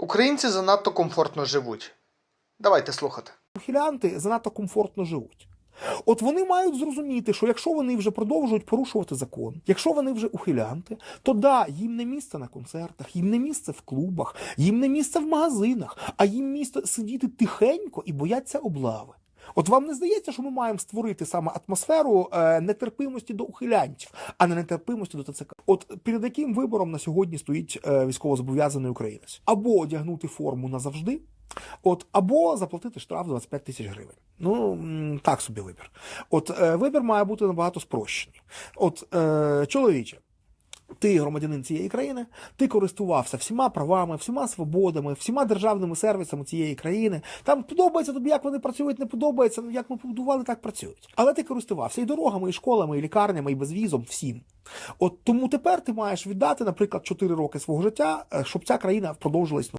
Українці занадто комфортно живуть. Давайте слухати. ухилянти занадто комфортно живуть. От вони мають зрозуміти, що якщо вони вже продовжують порушувати закон, якщо вони вже ухилянти, то да, їм не місце на концертах, їм не місце в клубах, їм не місце в магазинах, а їм місце сидіти тихенько і бояться облави. От вам не здається, що ми маємо створити саме атмосферу е, нетерпимості до ухилянців, а не нетерпимості до ТЦК. От перед яким вибором на сьогодні стоїть е, військовозобов'язаний українець? Або одягнути форму назавжди, От або заплатити штраф 25 тисяч гривень. Ну так собі вибір. От е, вибір має бути набагато спрощений. От е, чоловіче. Ти громадянин цієї країни, ти користувався всіма правами, всіма свободами, всіма державними сервісами цієї країни. Там подобається тобі, як вони працюють, не подобається. ну, Як ми побудували, так працюють. Але ти користувався і дорогами, і школами, і лікарнями, і безвізом, всім. От тому тепер ти маєш віддати, наприклад, 4 роки свого життя, е, щоб ця країна продовжила існувати.